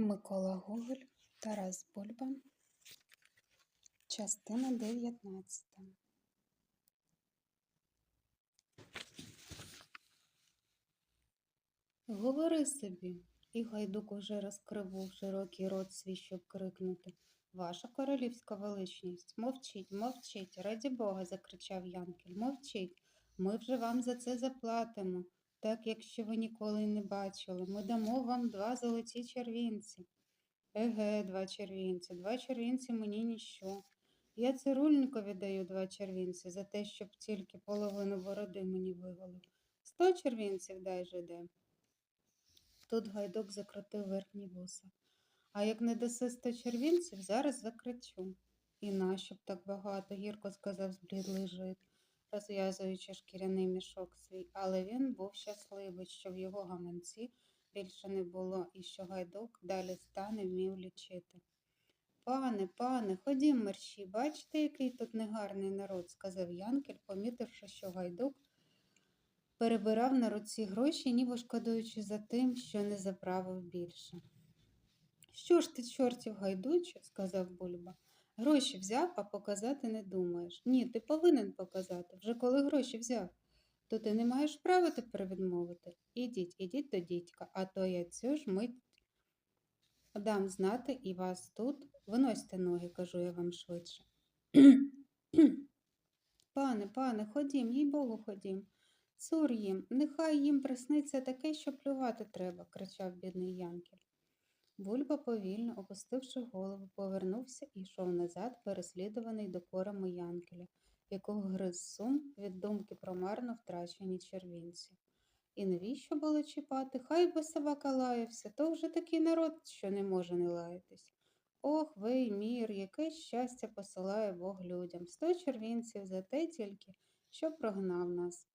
Микола Гоголь, Тарас Бульба, частина 19. Говори собі, і гайдук уже розкривав широкий рот свій, щоб крикнути. Ваша королівська величність, мовчіть, мовчіть, раді Бога, закричав Янкель, мовчіть. Ми вже вам за це заплатимо, так якщо ви ніколи не бачили. Ми дамо вам два золоті червінці. Еге, два червінці, два червінці мені ніщо. Я цирульникові даю два червінці за те, щоб тільки половину бороди мені виголив. Сто червінців дай жиде. Тут гайдок закрутив верхні вуса. А як не даси сто червінців, зараз закричу. І нащо б так багато, гірко сказав зблідлий жид, розв'язуючи шкіряний мішок свій, але він був щасливий, що в його гаманці більше не було і що гайдок далі стане вмів лічити. Пане, пане, ходім мерщі, бачите, який тут негарний народ, сказав Янкель, помітивши, що гайдук перебирав на руці гроші, ніби шкодуючи за тим, що не заправив більше. Що ж ти, чортів гайдуче, сказав Бульба. Гроші взяв, а показати не думаєш. Ні, ти повинен показати, вже коли гроші взяв. То ти не маєш права тепер відмовити. Ідіть, ідіть до дідька, а то я цю ж мить дам знати і вас тут. Виносьте ноги, кажу я вам швидше. пане, пане, ходім, їй богу, ходім. Цур їм, нехай їм присниться таке, що плювати треба, кричав бідний Янкель. Бульба повільно, опустивши голову, повернувся і йшов назад, переслідуваний докорами Янкеля, якого гриз сум від думки про марно втрачені червінці. І навіщо було чіпати? Хай би собака лаявся, то вже такий народ, що не може не лаятись. Ох, вий мір, яке щастя посилає Бог людям. Сто червінців за те тільки, що прогнав нас.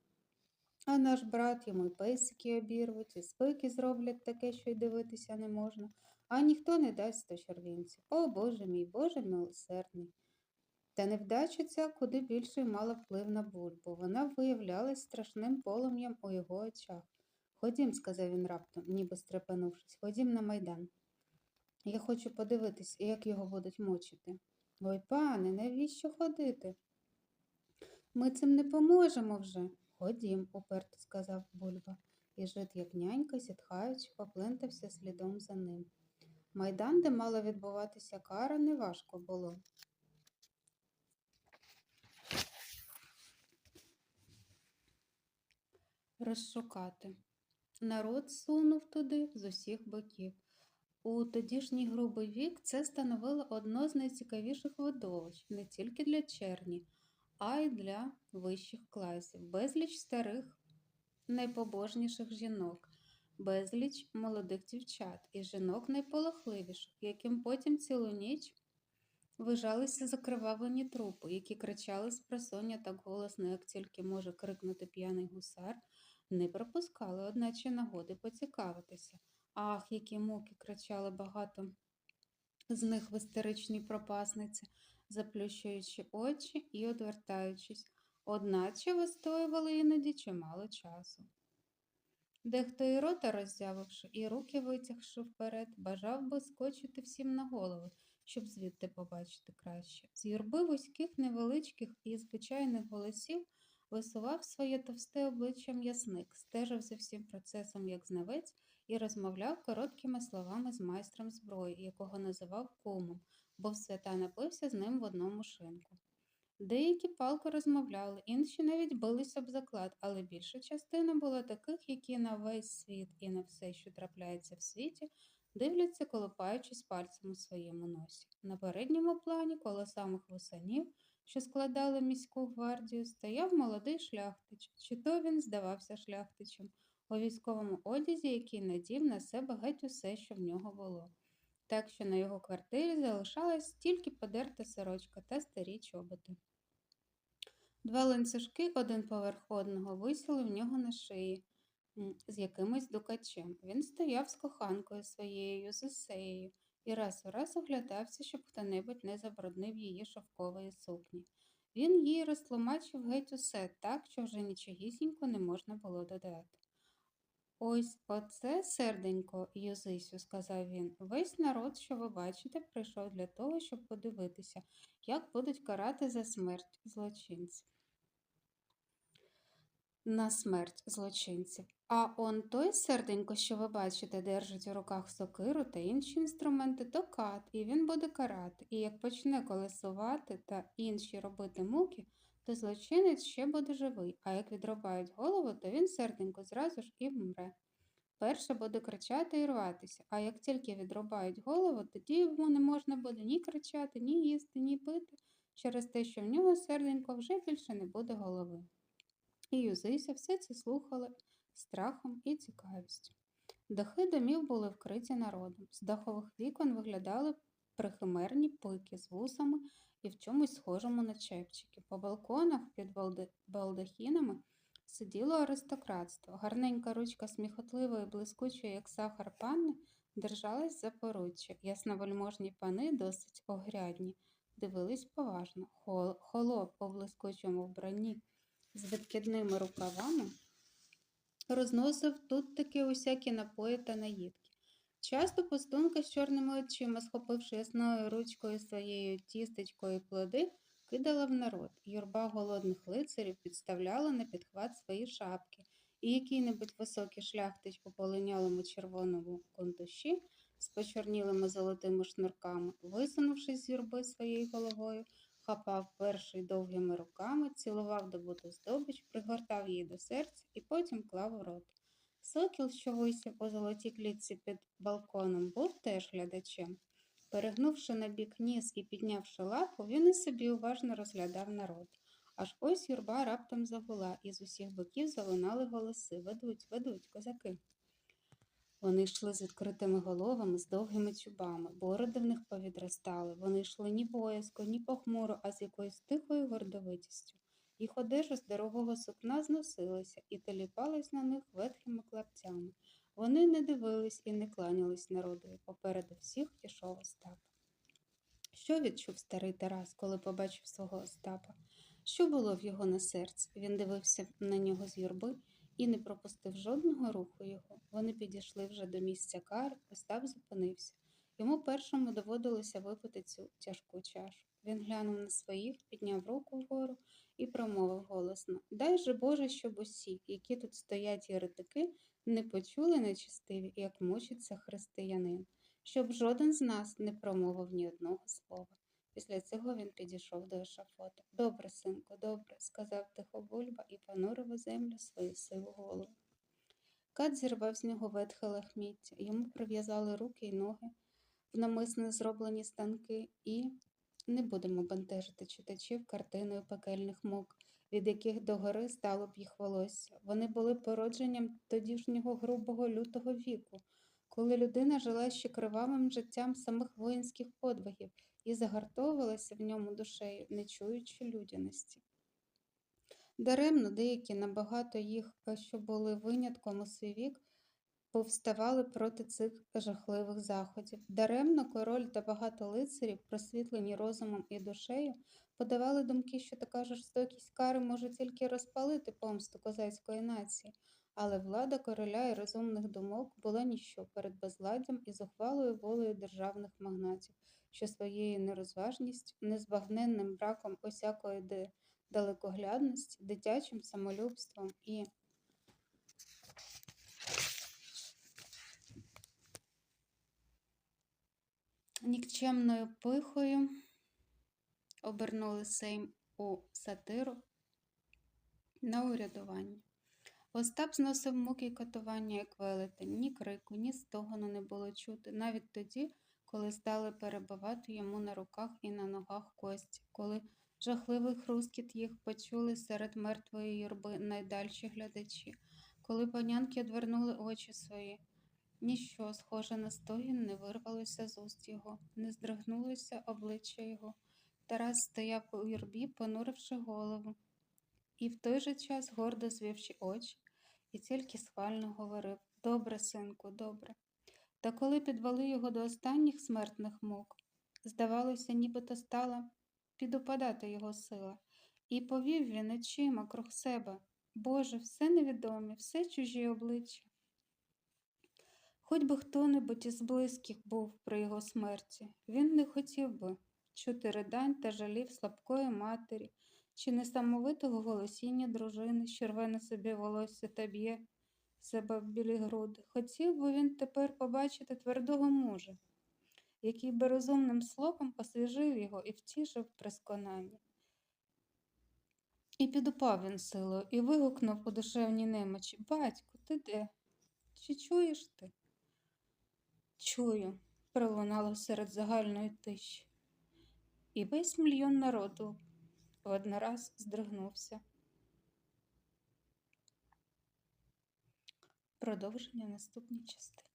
А наш брат йому й песики обірвуть, і спики зроблять таке, що й дивитися не можна, а ніхто не дасть сто червінців. О Боже мій, Боже милосердний. Та невдача ця куди більше мала вплив на бульбу. Вона виявлялась страшним полум'ям у його очах. Ходім, сказав він раптом, ніби стрепенувшись, ходім на майдан. Я хочу подивитись, як його будуть мучити. Ой, пане, навіщо ходити? Ми цим не поможемо вже. Ходім, уперто сказав Бульба, і жит, як нянька, зітхаючи, поплентався слідом за ним. Майдан, де мала відбуватися кара, неважко було. Розшукати. Народ сунув туди з усіх боків. У тодішній грубий вік це становило одно з найцікавіших видовищ не тільки для черні, а й для вищих класів, безліч старих, найпобожніших жінок, безліч молодих дівчат і жінок найполохливіших, яким потім цілу ніч вижалися закривавлені трупи, які кричали з просоння так голосно, як тільки може крикнути п'яний гусар, не пропускали, одначе нагоди поцікавитися. Ах, які муки кричали багато з них в істеричній пропасниці, заплющуючи очі і одвертаючись, одначе вистоювали іноді чимало часу. Дехто і рота роззявивши, і руки витягши вперед, бажав би скочити всім на голови, щоб звідти побачити краще. З юрби вузьких, невеличких і звичайних голосів висував своє товсте обличчя м'ясник, стежив за всім процесом як знавець і розмовляв короткими словами з майстром зброї, якого називав кумом, бо в свята напився з ним в одному шинку. Деякі палко розмовляли, інші навіть билися об заклад, але більша частина була таких, які на весь світ і на все, що трапляється в світі, дивляться, колопаючись пальцем у своєму носі. На передньому плані, коло самих вусанів, що складали міську гвардію, стояв молодий шляхтич, чи то він здавався шляхтичем, у військовому одязі, який надів на себе геть усе, що в нього було. Так що на його квартирі залишалась тільки подерта сорочка та старі чоботи. Два ланцюжки один поверх одного висіли в нього на шиї з якимось дукачем. Він стояв з коханкою своєю, з Ісеєю, і раз у раз оглядався, щоб хто-небудь не забруднив її шовкової сукні. Він їй розтлумачив геть усе так, що вже нічогісінько не можна було додати. Ось оце, серденько, Юзисю, сказав він, весь народ, що ви бачите, прийшов для того, щоб подивитися, як будуть карати за смерть злочинців. На смерть злочинців. А он той, серденько, що ви бачите, держить у руках сокиру та інші інструменти, то кат, і він буде карати. І як почне колесувати та інші робити муки, то злочинець ще буде живий, а як відрубають голову, то він серденько зразу ж і вмре. Перше буде кричати і рватися, а як тільки відрубають голову, тоді йому не можна буде ні кричати, ні їсти, ні пити, через те, що в нього серденько вже більше не буде голови. І Юзися все це слухали страхом і цікавістю. Дахи домів були вкриті народом. З дахових вікон виглядали прихимерні пики з вусами і в чомусь схожому на чепчики. По балконах під балдахінами сиділо аристократство. Гарненька ручка сміхотливої, блискучої, як сахар панни, держалась за поруччя. Ясновельможні пани, досить огрядні, дивились поважно. Хол- Холоп у блискучому вбранні з відкидними рукавами розносив тут таки усякі напої та наїдки. Часто пустунка з чорними очима, схопивши ясною ручкою своєю тістечкою плоди, кидала в народ. Юрба голодних лицарів підставляла на підхват свої шапки, і який-небудь високий шляхтич у полинялому червоному контуші з почорнілими золотими шнурками, висунувшись з юрби своєю головою, хапав перший довгими руками, цілував добуту здобич, пригортав її до серця і потім клав у рот. Сокіл, що висів у золотій клітці під балконом, був теж глядачем. Перегнувши на бік ніс і піднявши лапу, він і собі уважно розглядав народ. Аж ось юрба раптом загула, і з усіх боків залунали голоси Ведуть, ведуть, козаки. Вони йшли з відкритими головами, з довгими чубами, бороди в них повідростали. Вони йшли ні боязко, ні похмуро, а з якоюсь тихою гордовитістю. Їх одежа з дорогого сукна зносилася і теліпалась на них ветхими клапцями. Вони не дивились і не кланялись народові. Попереду всіх пішов Остап. Що відчув старий Тарас, коли побачив свого Остапа? Що було в його на серці? Він дивився на нього з юрби і не пропустив жодного руху його. Вони підійшли вже до місця кари, Остап зупинився. Йому першому доводилося випити цю тяжку чашу. Він глянув на своїх, підняв руку вгору і промовив голосно Дай же Боже, щоб усі, які тут стоять єретики, не почули нечистиві, як мучиться християнин, щоб жоден з нас не промовив ні одного слова. Після цього він підійшов до ешафота. Добре, синку, добре, сказав тихо Бульба і понурив у землю свою сиву голову. Кат зірвав з нього ветхе лахміття, йому прив'язали руки й ноги в намисно зроблені станки і не будемо бентежити читачів картиною пекельних мук, від яких догори стало б їх волосся. Вони були породженням тодішнього грубого лютого віку, коли людина жила ще кривавим життям самих воїнських подвигів і загартовувалася в ньому душею, не чуючи людяності. Даремно деякі набагато їх, що були винятком у свій вік, повставали проти цих жахливих заходів. Даремно король та багато лицарів, просвітлені розумом і душею, подавали думки, що така жорстокість кари може тільки розпалити помсту козацької нації, але влада короля і розумних думок була ніщо перед безладдям і зухвалою волею державних магнатів, що своєю нерозважністю, незбагненним браком усякої далекоглядності, дитячим самолюбством і нікчемною пихою обернули Сейм у сатиру на урядування. Остап зносив муки катування, як велетень, ні крику, ні стогону не було чути, навіть тоді, коли стали перебивати йому на руках і на ногах кості, коли жахливий хрускіт їх почули серед мертвої юрби найдальші глядачі, коли панянки одвернули очі свої. Ніщо, схоже на стогін, не вирвалося з уст його, не здригнулося обличчя його. Тарас стояв у юрбі, понуривши голову, і в той же час гордо звівши очі, і тільки схвально говорив Добре, синку, добре. Та коли підвели його до останніх смертних мук, здавалося, нібито стала підупадати його сила, і повів він очима круг себе. Боже, все невідомі, все чужі обличчя. Хоч би хто-небудь із близьких був при його смерті, він не хотів би чути ридань та жалів слабкої матері чи несамовитого голосіння дружини, що рве на собі волосся та б'є себе в білі груди. Хотів би він тепер побачити твердого мужа, який би розумним словом освіжив його і втішив при сконанні. І підупав він силою і вигукнув у душевній немочі Батьку, ти де? Чи чуєш ти? Чую, пролунало серед загальної тиші. І весь мільйон народу воднораз здригнувся. Продовження наступній частини.